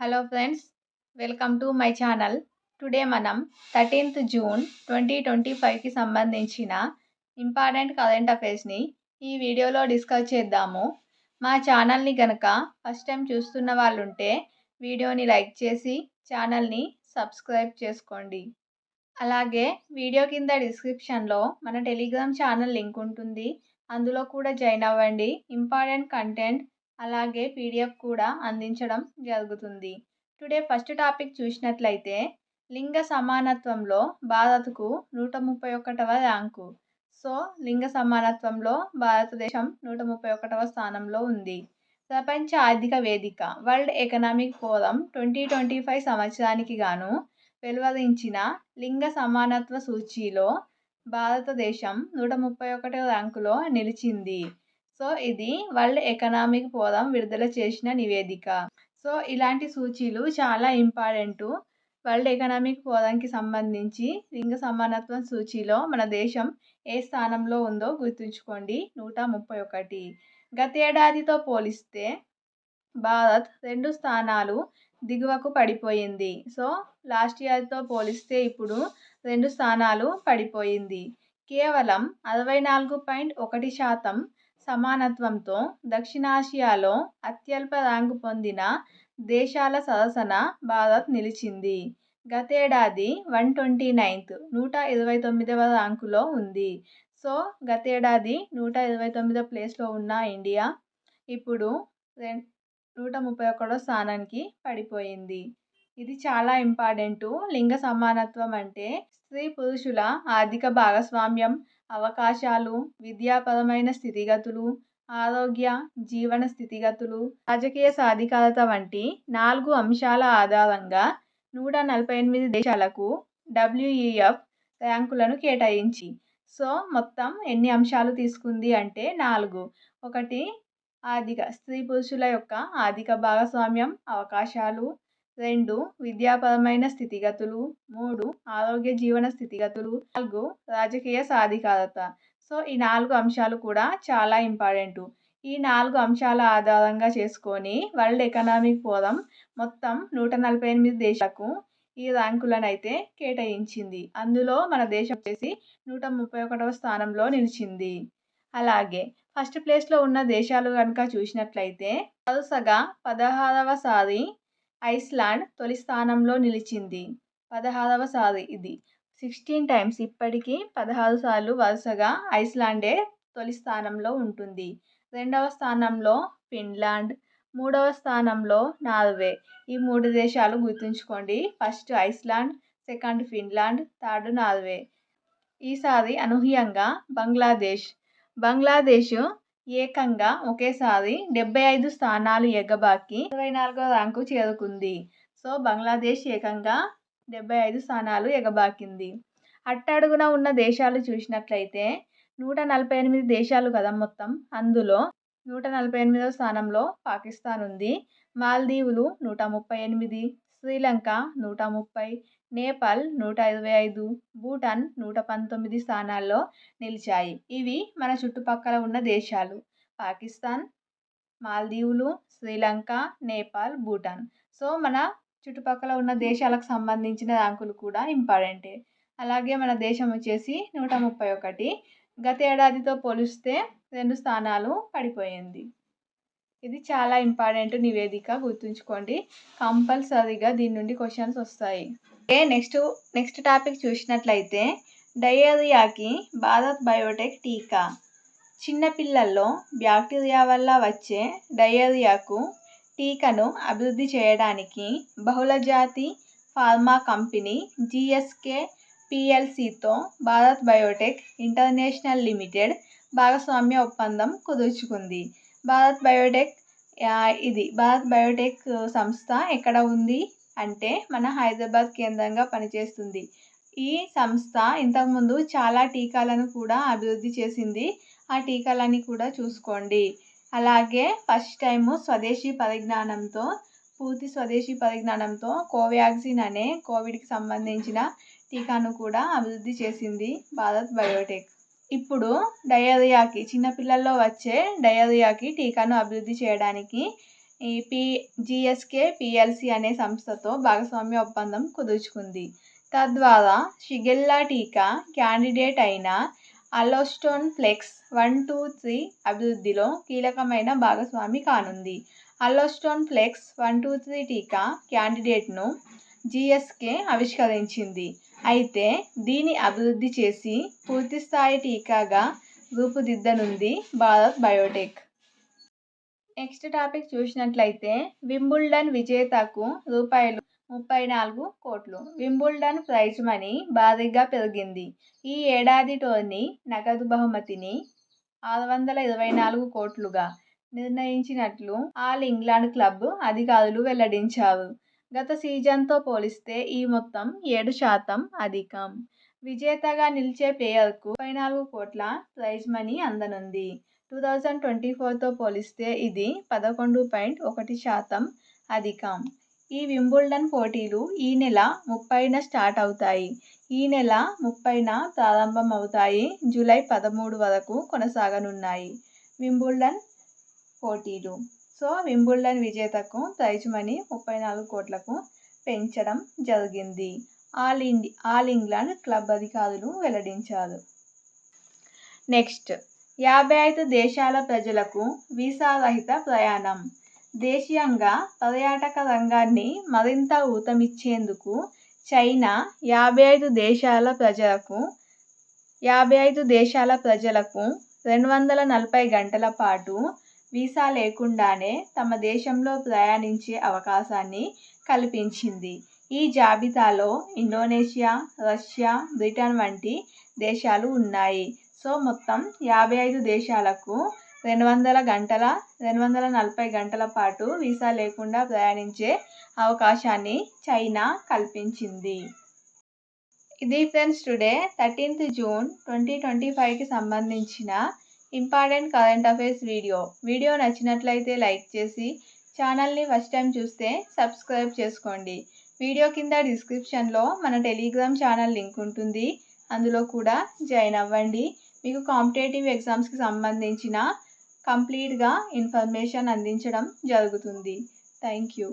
Hello friends welcome to my channel today మనం thirteenth June twenty twenty ఫైవ్కి సంబంధించిన important current అఫైర్స్ని ఈ వీడియోలో డిస్కస్ చేద్దాము. మా ఛానల్ని గనక ఫస్ట్ టైం చూస్తున్న వాళ్ళు ఉంటే వీడియోని లైక్ చేసి ఛానల్ని సబ్స్క్రైబ్ చేసుకోండి. అలాగే వీడియో కింద డిస్క్రిప్షన్లో మన టెలిగ్రామ్ ఛానల్ లింక్ ఉంటుంది. అందులో కూడా జాయిన్ అవ్వండి. ఇంపార్టెంట్ కంటెంట్ అలాగే పీడిఎఫ్ కూడా అందించడం జరుగుతుంది. టుడే ఫస్ట్ టాపిక్ చూసినట్లయితే లింగ సమానత్వంలో భారత్కు నూట ముప్పై ఒకటవ ర్యాంకు. సో లింగ సమానత్వంలో భారతదేశం నూట ముప్పై ఒకటవ స్థానంలో ఉంది. ప్రపంచ ఆర్థిక వేదిక World Economic Forum twenty twenty five సంవత్సరానికి గాను వెలువరించిన లింగ సమానత్వ సూచీలో భారతదేశం నూట ముప్పై ఒకటవ ర్యాంకులో నిలిచింది. సో ఇది వరల్డ్ ఎకనామిక్ ఫోరం విడుదల చేసిన నివేదిక. సో ఇలాంటి సూచీలు చాలా ఇంపార్టెంటు. వరల్డ్ ఎకనామిక్ ఫోరంకి సంబంధించి లింగ సమానత్వం సూచీలో మన దేశం ఏ స్థానంలో ఉందో గుర్తుంచుకోండి. నూట ముప్పై ఒకటి. గతేడాదితో పోలిస్తే భారత్ రెండు స్థానాలు దిగువకు పడిపోయింది. సో లాస్ట్ ఇయర్తో పోలిస్తే ఇప్పుడు రెండు స్థానాలు పడిపోయింది. కేవలం అరవై నాలుగు పాయింట్ ఒకటి శాతం సమానత్వంతో దక్షిణాసియాలో అత్యల్ప ర్యాంకు పొందిన దేశాల సరసన భారత్ నిలిచింది. గతేడాది వన్ ట్వంటీ నైన్త్ నూట ఇరవై తొమ్మిదవ ర్యాంకులో ఉంది. సో గతేడాది నూట ఇరవై తొమ్మిదో ప్లేస్లో ఉన్న ఇండియా ఇప్పుడు రెం నూట ముప్పై ఒకటో స్థానానికి పడిపోయింది. ఇది చాలా ఇంపార్టెంటు. లింగ సమానత్వం అంటే స్త్రీ పురుషుల ఆర్థిక భాగస్వామ్యం అవకాశాలు విద్యాపరమైన స్థితిగతులు ఆరోగ్య జీవన స్థితిగతులు రాజకీయ సాధికారత వంటి నాలుగు అంశాల ఆధారంగా నూట నలభై ఎనిమిది దేశాలకు డబ్ల్యూఈఎఫ్ ర్యాంకులను కేటాయించి సో మొత్తం ఎన్ని అంశాలు తీసుకుంది అంటే నాలుగు. ఒకటి ఆర్థిక స్త్రీ పురుషుల యొక్క ఆర్థిక భాగస్వామ్యం అవకాశాలు రెండు విద్యాపరమైన స్థితిగతులు. మూడు ఆరోగ్య జీవన స్థితిగతులు. నాలుగు రాజకీయ సాధికారత. సో ఈ నాలుగు అంశాలు కూడా చాలా ఇంపార్టెంటు. ఈ నాలుగు అంశాల ఆధారంగా చేసుకొని వరల్డ్ ఎకనామిక్ ఫోరం మొత్తం నూట నలభై ఎనిమిది దేశాలకు ఈ ర్యాంకులను అయితే కేటాయించింది. అందులో మన దేశం వచ్చేసి నూట ముప్పై ఒకటవ స్థానంలో నిలిచింది. అలాగే ఫస్ట్ ప్లేస్లో ఉన్న దేశాలు కనుక చూసినట్లయితే వరుసగా పదహారవసారి ఐస్లాండ్ తొలి స్థానంలో నిలిచింది. పదహారవ సారి ఇది. సిక్స్టీన్ టైమ్స్ ఇప్పటికీ పదహారు సార్లు వరుసగా ఐస్లాండే తొలి స్థానంలో ఉంటుంది. రెండవ స్థానంలో ఫిన్లాండ్ మూడవ స్థానంలో నార్వే. ఈ మూడు దేశాలు గుర్తుంచుకోండి. First Iceland second Finland third Norway. ఈసారి అనూహ్యంగా బంగ్లాదేశ్. బంగ్లాదేశ్ ఏకంగా ఒకేసారి డెబ్బై ఐదు స్థానాలు ఎగబాకి ఇరవై నాలుగో ర్యాంకు చేరుకుంది. సో బంగ్లాదేశ్ ఏకంగా డెబ్బై ఐదు స్థానాలు ఎగబాకింది. అట్టడుగున ఉన్న దేశాలు చూసినట్లయితే నూట నలభై ఎనిమిది దేశాలు కదా మొత్తం. అందులో నూట నలభై ఎనిమిదవ స్థానంలో పాకిస్తాన్ ఉంది మాల్దీవులు నూట ముప్పై ఎనిమిది శ్రీలంక నూట ముప్పై నేపాల్ నూట ఇరవై ఐదు భూటాన్ నూట పంతొమ్మిది స్థానాల్లో నిలిచాయి. ఇవి మన చుట్టుపక్కల ఉన్న దేశాలు. పాకిస్తాన్ మాల్దీవులు శ్రీలంక నేపాల్ భూటాన్. సో మన చుట్టుపక్కల ఉన్న దేశాలకు సంబంధించిన ర్యాంకులు కూడా ఇంపార్టెంటే. అలాగే మన దేశం వచ్చేసి నూట ముప్పై ఒకటి. గత ఏడాదితో పోలిస్తే రెండు స్థానాలు పడిపోయింది. ఇది చాలా ఇంపార్టెంట్ నివేదిక. గుర్తుంచుకోండి. కంపల్సరీగా దీని నుండి క్వశ్చన్స్ వస్తాయి. ఓకే నెక్స్ట్ నెక్స్ట్ టాపిక్ చూసినట్లయితే డయేరియాకి భారత్ బయోటెక్ టీకా. చిన్నపిల్లల్లో బ్యాక్టీరియా వల్ల వచ్చే డయేరియాకు టీకాను అభివృద్ధి చేయడానికి బహుళజాతి ఫార్మా కంపెనీ జిఎస్కే పిఎల్సితో భారత్ బయోటెక్ ఇంటర్నేషనల్ లిమిటెడ్ భాగస్వామ్య ఒప్పందం కుదుర్చుకుంది. భారత్ బయోటెక్ ఇది భారత్ బయోటెక్ సంస్థ ఎక్కడ ఉంది అంటే మన హైదరాబాద్ కేంద్రంగా పనిచేస్తుంది. ఈ సంస్థ ఇంతకుముందు చాలా టీకాలను కూడా అభివృద్ధి చేసింది. ఆ టీకాలని కూడా చూసుకోండి. అలాగే ఫస్ట్ టైము స్వదేశీ పరిజ్ఞానంతో పూర్తి స్వదేశీ పరిజ్ఞానంతో కోవాక్సిన్ అనే కోవిడ్కి సంబంధించిన టీకాను కూడా అభివృద్ధి చేసింది భారత్ బయోటెక్. ఇప్పుడు డయేరియాకి చిన్నపిల్లల్లో వచ్చే డయేరియాకి టీకాను అభివృద్ధి చేయడానికి ఈ పి జిఎస్కే పిఎల్సి అనే సంస్థతో భాగస్వామ్య ఒప్పందం కుదుర్చుకుంది. తద్వారా షిగెల్లా టీకా క్యాండిడేట్ అయిన అలోస్టోన్ ఫ్లెక్స్ వన్ టూ త్రీ అభివృద్ధిలో కీలకమైన భాగస్వామి కానుంది. అలోస్టోన్ ఫ్లెక్స్ వన్ టూ త్రీ టీకా క్యాండిడేట్ను జిఎస్కే ఆవిష్కరించింది. అయితే దీని అభివృద్ధి చేసి పూర్తిస్థాయి టీకాగా రూపుదిద్దనుంది భారత్ బయోటెక్. నెక్స్ట్ టాపిక్ చూసినట్లయితే వింబుల్డన్ విజేతకు రూపాయలు ముప్పై నాలుగు కోట్లు. వింబుల్డన్ ప్రైజ్ మనీ భారీగా పెరిగింది. ఈ ఏడాది టోర్నీ నగదు బహుమతిని ఆరు వందల ఇరవై నాలుగు కోట్లుగా నిర్ణయించినట్లు ఆల్ ఇంగ్లాండ్ క్లబ్ అధికారులు వెల్లడించారు. గత సీజన్తో పోలిస్తే ఈ మొత్తం ఏడు శాతం అధికం. విజేతగా నిలిచే ప్లేయర్కు ముప్పై నాలుగు కోట్ల ప్రైజ్ మనీ అందనుంది. టూ థౌజండ్ ట్వంటీ ఫోర్తో పోలిస్తే ఇది పదకొండు పాయింట్ ఒకటి శాతం అధికం. ఈ వింబుల్డన్ పోటీలు ఈ నెల ముప్పైన స్టార్ట్ అవుతాయి. ఈ నెల ముప్పైన ప్రారంభం అవుతాయి జూలై పదమూడు వరకు కొనసాగనున్నాయి వింబుల్డన్ పోటీలు. సో వింబుల్డన్ విజేతకు ప్రైజ్ మనీ ముప్పై నాలుగు కోట్లకు పెంచడం జరిగింది. ఆల్ ఇండి ఆల్ ఇంగ్లాండ్ క్లబ్ అధికారులు వెల్లడించారు. నెక్స్ట్ యాభై ఐదు దేశాల ప్రజలకు వీసా రహిత ప్రయాణం. దేశీయంగా పర్యాటక రంగాన్ని మరింత ఊతమిచ్చేందుకు చైనా యాభై ఐదు దేశాల ప్రజలకు యాభై ఐదు దేశాల ప్రజలకు రెండు వందల నలభై గంటల పాటు వీసా లేకుండానే తమ దేశంలో ప్రయాణించే అవకాశాన్ని కల్పించింది. ఈ జాబితాలో ఇండోనేషియా రష్యా బ్రిటన్ వంటి దేశాలు ఉన్నాయి. సో మొత్తం యాభై ఐదు దేశాలకు రెండు వందల గంటల రెండు వందల నలభై గంటల పాటు వీసా లేకుండా ప్రయాణించే అవకాశాన్ని చైనా కల్పించింది. ఇది friends today thirteenth June twenty twenty ఫైవ్కి సంబంధించిన important current affairs video. Video నచ్చినట్లయితే లైక్ చేసి ఛానల్ని ఫస్ట్ టైం చూస్తే సబ్స్క్రైబ్ చేసుకోండి. వీడియో కింద డిస్క్రిప్షన్లో మన టెలిగ్రామ్ ఛానల్ లింక్ ఉంటుంది. అందులో కూడా జాయిన్ అవ్వండి. మీకు కాంపిటేటివ్ ఎగ్జామ్స్కి సంబంధించిన కంప్లీట్గా ఇన్ఫర్మేషన్ అందించడం జరుగుతుంది. Thank you.